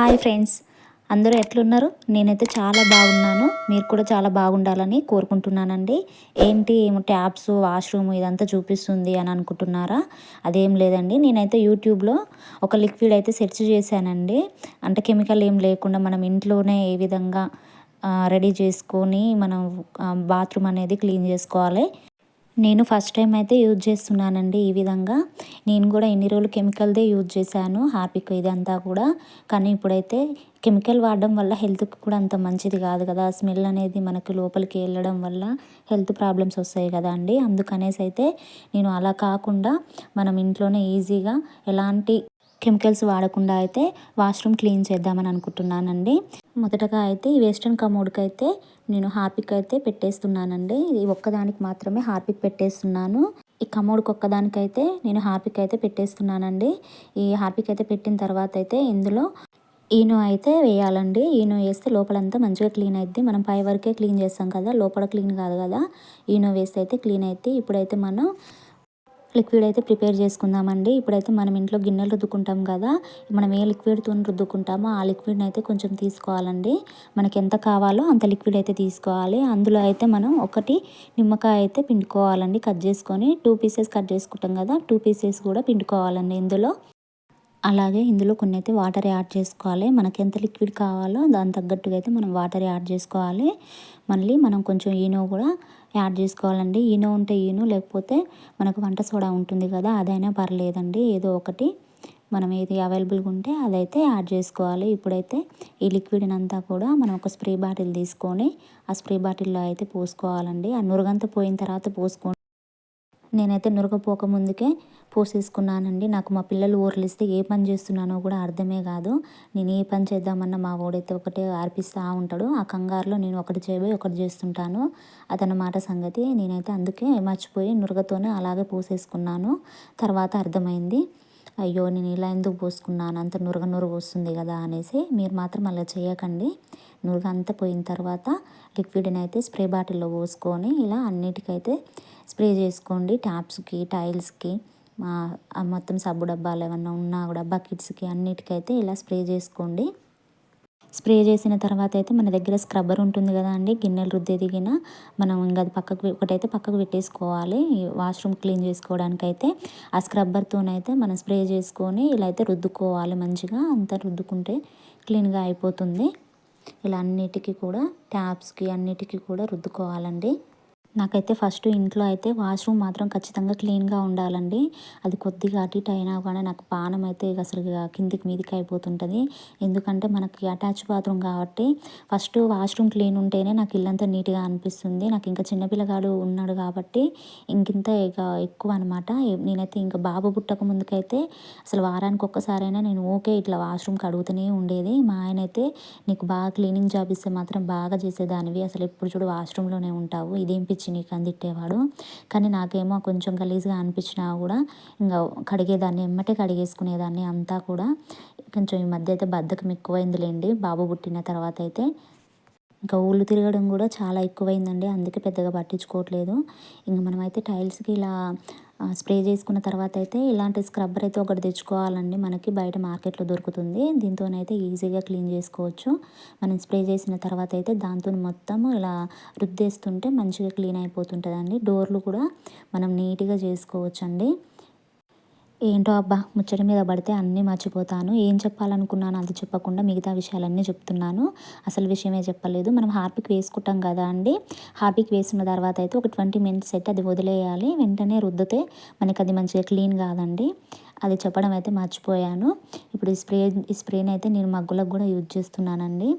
Hi friends. అందరూ ఎట్లున్నారు? నేనైతే చాలా బాగున్నాను. మీరు కూడా చాలా బాగుండాలని కోరుకుంటున్నానండి. ఏంటి ఏమో ట్యాప్స్ వాష్రూమ్ ఇదంతా చూపిస్తుంది అని అనుకుంటున్నారా? అదేం లేదండి. నేనైతే యూట్యూబ్లో ఒక లిక్విడ్ అయితే సెర్చ్ చేశానండి. అంటే కెమికల్ ఏం లేకుండా మనం ఇంట్లోనే ఏ విధంగా రెడీ చేసుకొని మనం బాత్రూమ్ అనేది క్లీన్ చేసుకోవాలి. నేను ఫస్ట్ టైం అయితే యూజ్ చేస్తున్నానండి ఈ విధంగా. నేను కూడా ఎన్ని రోజులు కెమికల్దే యూజ్ చేశాను హార్పిక్ ఇదంతా కూడా. కానీ ఇప్పుడైతే కెమికల్ వాడడం వల్ల హెల్త్కి కూడా అంత మంచిది కాదు కదా. స్మెల్ అనేది మనకు లోపలికి వెళ్ళడం వల్ల హెల్త్ ప్రాబ్లమ్స్ వస్తాయి కదా అండి. అందుకనేసి అయితే నేను అలా కాకుండా మనం ఇంట్లోనే ఈజీగా ఎలాంటి కెమికల్స్ వాడకుండా అయితే వాష్రూమ్ క్లీన్ చేద్దామని అనుకుంటున్నానండి. మొదటగా అయితే ఈ వెస్ట్రన్ కమోడ్కి అయితే నేను హార్పిక్ అయితే పెట్టేస్తున్నానండి. ఇది ఒక్కదానికి మాత్రమే హార్పిక్ పెట్టేస్తున్నాను. ఈ కమోడ్కి ఒక్కదానికైతే నేను హార్పిక్ అయితే పెట్టేస్తున్నానండి. ఈ హార్పిక్ అయితే పెట్టిన తర్వాత అయితే ఇందులో ఈనో అయితే వేయాలండి. ఈనో వేస్తే లోపలంతా మంచిగా క్లీన్ అవుద్ది మనం పై వరకే క్లీన్ చేస్తాం కదా లోపల క్లీన్ కాదు కదా. ఈనో వేస్తే అయితే క్లీన్ అవుతుంది ఇప్పుడైతే మనం లిక్విడ్ అయితే ప్రిపేర్ చేసుకుందామండి. ఇప్పుడైతే మనం ఇంట్లో గిన్నెలు రుద్దుకుంటాం కదా మనం ఏ లిక్విడ్తో రుద్దుకుంటామో ఆ లిక్విడ్ని అయితే కొంచెం తీసుకోవాలండి. మనకి ఎంత కావాలో అంత లిక్విడ్ అయితే తీసుకోవాలి. అందులో అయితే మనం ఒకటి నిమ్మకాయ అయితే పిండుకోవాలండి. కట్ చేసుకొని టూ పీసెస్ కట్ చేసుకుంటాం కదా టూ పీసెస్ కూడా పిండుకోవాలండి ఇందులో. అలాగే ఇందులో కొన్ని అయితే వాటర్ యాడ్ చేసుకోవాలి. మనకి ఎంత లిక్విడ్ కావాలో దాని తగ్గట్టుగా అయితే మనం వాటర్ యాడ్ చేసుకోవాలి. మళ్ళీ మనం కొంచెం ఈనో కూడా యాడ్ చేసుకోవాలండి. ఈనో ఉంటే ఈనో లేకపోతే మనకు వంట సోడా ఉంటుంది కదా అదైనా పర్లేదండి. ఏదో ఒకటి మనం ఏది అవైలబుల్గా ఉంటే అదైతే యాడ్ చేసుకోవాలి. ఇప్పుడైతే ఈ లిక్విడ్ని అంతా కూడా మనం ఒక స్ప్రే బాటిల్ తీసుకొని ఆ స్ప్రే బాటిల్లో అయితే పోసుకోవాలండి. ఆ నురగంతా పోయిన తర్వాత పోసుకోండి. నేనైతే నురగపోక ముందుకే పోసేసుకున్నానండి. నాకు మా పిల్లలు ఊర్లిస్తే ఏ పని చేస్తున్నానో కూడా అర్థమే కాదు. నేను ఏ పని చేద్దామన్నా మా ఓడైతే ఒకటే ఆర్పిస్తూ ఉంటాడు. ఆ కంగారులో నేను ఒకటి చేయబోయి ఒకటి చేస్తుంటాను. అతని మాట సంగతి నేనైతే అందుకే మర్చిపోయి నురగతోనే అలాగే పోసేసుకున్నాను. తర్వాత అర్థమైంది. అయ్యో నేను ఇలా ఎందుకు పోసుకున్నాను? అంత నురగ నురుగు వస్తుంది కదా అనేసి మీరు మాత్రం అలా చేయకండి. నురగ అంతా పోయిన తర్వాత లిక్విడ్ని అయితే స్ప్రే బాటిల్లో పోసుకొని ఇలా అన్నిటికైతే స్ప్రే చేసుకోండి. ట్యాప్స్కి టైల్స్కి మొత్తం సబ్బు డబ్బాలు ఏమన్నా ఉన్నా కూడా బకెట్స్కి అన్నిటికైతే ఇలా స్ప్రే చేసుకోండి. స్ప్రే చేసిన తర్వాత అయితే మన దగ్గర స్క్రబ్బర్ ఉంటుంది కదా అండి గిన్నెలు రుద్దే దిగిన మనం ఇంకా అది పక్కకు ఒకటైతే పక్కకు పెట్టేసుకోవాలి వాష్రూమ్ క్లీన్ చేసుకోవడానికి అయితే ఆ స్క్రబ్బర్తోనైతే మనం స్ప్రే చేసుకొని ఇలా అయితే రుద్దుకోవాలి మంచిగా అంతా రుద్దుకుంటే క్లీన్గా అయిపోతుంది. ఇలా అన్నిటికీ కూడా ట్యాప్స్కి అన్నిటికీ కూడా రుద్దుకోవాలండి. నాకైతే ఫస్ట్ ఇంట్లో అయితే వాష్రూమ్ మాత్రం ఖచ్చితంగా క్లీన్గా ఉండాలండి. అది కొద్దిగా అటు ఇటు అయినా కానీ నాకు పానం అయితే అసలు కిందికి మీదికి అయిపోతుంటుంది. ఎందుకంటే మనకి అటాచ్ బాత్రూమ్ కాబట్టి ఫస్ట్ వాష్రూమ్ క్లీన్ ఉంటేనే నాకు ఇల్లంతా నీట్గా అనిపిస్తుంది. నాకు ఇంకా చిన్నపిల్లగాడు ఉన్నాడు కాబట్టి ఇంకింత ఇక ఎక్కువ అనమాట నేనైతే ఇంకా బాబు పుట్టక ముందుకైతే అసలు వారానికి ఒక్కసారైనా నేను ఓకే ఇట్లా వాష్రూమ్కి అడుగుతూనే ఉండేది. మా ఆయన అయితే నీకు బాగా క్లీనింగ్ జాబ్ ఇస్తే మాత్రం బాగా చేసేదానివి. అసలు ఎప్పుడు చూడు వాష్రూమ్లోనే ఉంటావు. ఇదేం తెచ్చి నీకు అని తిట్టేవాడు కానీ నాకేమో కొంచెం గలీజ్గా అనిపించినా కూడా ఇంకా కడిగేదాన్ని ఎమ్మటే కడిగేసుకునేదాన్ని అంతా కూడా కొంచెం ఈ మధ్య అయితే బద్ధకం ఎక్కువైందిలేండి. బాబు పుట్టిన తర్వాత అయితే ఇంకా ఊళ్ళు తిరగడం కూడా చాలా ఎక్కువైందండి. అందుకే పెద్దగా పట్టించుకోవట్లేదు. ఇంకా మనమైతే టైల్స్కి ఇలా స్ప్రే చేసుకున్న తర్వాత అయితే ఇలాంటి స్క్రబ్బర్ అయితే ఒకటి తెచ్చుకోవాలండి. మనకి బయట మార్కెట్లో దొరుకుతుంది. దీంతోనైతే ఈజీగా క్లీన్ చేసుకోవచ్చు. మనం స్ప్రే చేసిన తర్వాత అయితే దాంతో మొత్తం ఇలా రుద్దేస్తుంటే మంచిగా క్లీన్ అయిపోతుంటుందండి. డోర్లు కూడా మనం నీట్గా చేసుకోవచ్చు అండి ఏంటో అబ్బా ముచ్చట మీద పడితే అన్నీ మర్చిపోతాను. ఏం చెప్పాలనుకున్నాను అది చెప్పకుండా మిగతా విషయాలన్నీ చెప్తున్నాను. అసలు విషయమే చెప్పలేదు. మనం హార్పిక్ వేసుకుంటాం కదా అండి. హార్పిక్ వేసిన తర్వాత అయితే ఒక ట్వంటీ మినిట్స్ అయితే అది వదిలేయాలి. వెంటనే రుద్దితే మనకి అది మంచిగా క్లీన్ కాదండి. అది చెప్పడం అయితే మర్చిపోయాను. ఇప్పుడు ఈ స్ప్రే ఈ స్ప్రేని అయితే నేను మగ్గులకు కూడా యూజ్ చేస్తున్నానండి.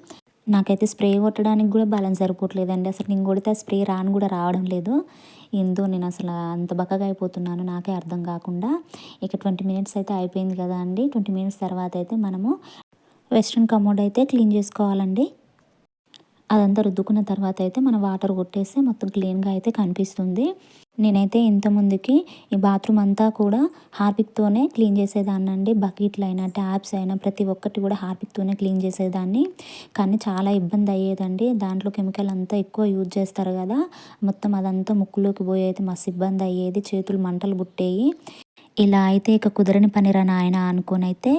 నాకైతే స్ప్రే కొట్టడానికి కూడా బలం సరిపోవట్లేదండి. అసలు నేను కొడితే ఆ స్ప్రే రాను కూడా రావడం లేదు. ఏందో నేను అసలు అంత బక్కగా అయిపోతున్నాను నాకే అర్థం కాకుండా ఇక ట్వంటీ మినిట్స్ అయితే అయిపోయింది కదా అండి. ట్వంటీ మినిట్స్ తర్వాత అయితే మనము వెస్ట్రన్ కమోడ్ అయితే క్లీన్ చేసుకోవాలండి. అదంతా రుద్దుకున్న తర్వాత అయితే మనం వాటర్ కొట్టేస్తే మొత్తం క్లీన్గా అయితే కనిపిస్తుంది. నేనైతే ఇంతకుముందుకి ఈ బాత్రూమ్ అంతా కూడా హార్పిక్తోనే క్లీన్ చేసేదాన్ని అండి. బకెట్లు అయినా ట్యాప్స్ అయినా ప్రతి ఒక్కటి కూడా హార్పిక్తోనే క్లీన్ చేసేదాన్ని. కానీ చాలా ఇబ్బంది అయ్యేదండి. దాంట్లో కెమికల్ అంతా ఎక్కువ యూజ్ చేస్తారు కదా మొత్తం అదంతా ముక్కులోకి పోయేది మస్తు ఇబ్బంది అయ్యేది. చేతులు మంటలు పుట్టేయి. ఇలా అయితే ఇక కుదరని పనిరా నాయన అనుకొని అయితే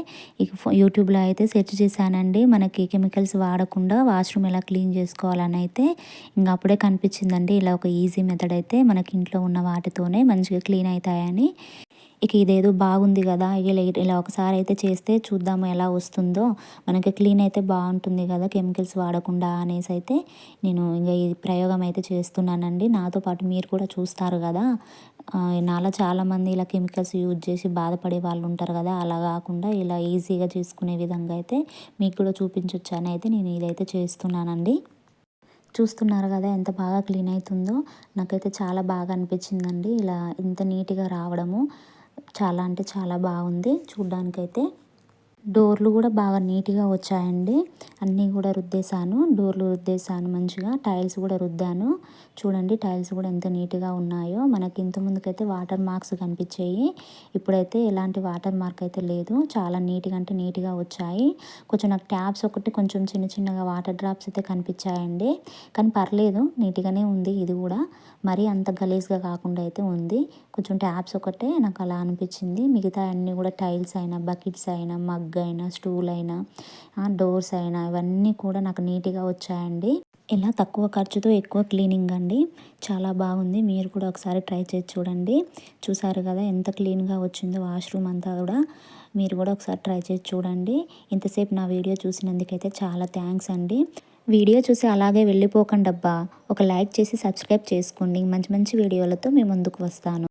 ఇక యూట్యూబ్లో అయితే సెర్చ్ చేశానండి. మనకి కెమికల్స్ వాడకుండా వాష్రూమ్ ఎలా క్లీన్ చేసుకోవాలని అయితే ఇంకా అప్పుడే కనిపించిందండి. ఇలా ఒక ఈజీ మెథడ్ అయితే మనకి ఇంట్లో ఉన్న వాటితోనే మంచిగా క్లీన్ అవుతాయని ఇక ఇదేదో బాగుంది కదా ఇలా ఇలా ఒకసారి అయితే చేస్తే చూద్దాము ఎలా వస్తుందో. మనకి క్లీన్ అయితే బాగుంటుంది కదా కెమికల్స్ వాడకుండా అనేసి అయితే నేను ఇంకా ఈ ప్రయోగం అయితే చేస్తున్నానండి. నాతో పాటు మీరు కూడా చూస్తారు కదా. నాలా చాలామంది ఇలా కెమికల్స్ యూజ్ చేసి బాధపడే వాళ్ళు ఉంటారు కదా అలా కాకుండా ఇలా ఈజీగా చేసుకునే విధంగా అయితే మీకు కూడా చూపించవచ్చు అని అయితే నేను ఇదైతే చేస్తున్నానండి. చూస్తున్నారు కదా ఎంత బాగా క్లీన్ అవుతుందో నాకైతే చాలా బాగా అనిపించిందండి. ఇలా ఇంత నీట్గా రావడము చాలా అంటే చాలా బాగుంది. చూడ్డానికైతే డోర్లు కూడా బాగా నీట్గా వచ్చాయండి. అన్నీ కూడా రుద్దేశాను. డోర్లు రుద్దేశాను మంచిగా. టైల్స్ కూడా రుద్దాను. చూడండి టైల్స్ కూడా ఎంత నీట్గా ఉన్నాయో. మనకి ఇంత ముందుకైతే వాటర్ మార్క్స్ కనిపించాయి. ఇప్పుడైతే ఎలాంటి వాటర్ మార్క్ అయితే లేదు. చాలా నీట్గా అంటే నీట్గా వచ్చాయి. కొంచెం నాకు ట్యాప్స్ ఒకటి కొంచెం చిన్న చిన్నగా వాటర్ డ్రాప్స్ అయితే కనిపించాయండి. కానీ పర్లేదు. నీట్గానే ఉంది ఇది కూడా. మరీ అంత గలీజ్గా కాకుండా అయితే ఉంది. కొంచెం ట్యాప్స్ ఒకటే నాకు అలా అనిపించింది. మిగతా అన్నీ కూడా టైల్స్ అయినా బకెట్స్ అయినా మగ్ అయినా స్టూల్ అయినా డోర్స్ అయినా ఇవన్నీ కూడా నాకు నీట్గా వచ్చాయండి. ఇలా తక్కువ ఖర్చుతో ఎక్కువ క్లీనింగ్ అండి. చాలా బాగుంది. మీరు కూడా ఒకసారి ట్రై చేసి చూడండి. చూసారు కదా ఎంత క్లీన్గా వచ్చిందో వాష్రూమ్ అంతా కూడా. మీరు కూడా ఒకసారి ట్రై చేసి చూడండి. ఇంతసేపు నా వీడియో చూసినందుకైతే చాలా థ్యాంక్స్ అండి. వీడియో చూసి అలాగే వెళ్ళిపోకండి అబ్బా ఒక లైక్ చేసి సబ్స్క్రైబ్ చేసుకోండి. మంచి మంచి వీడియోలతో మేము ముందుకు వస్తాను.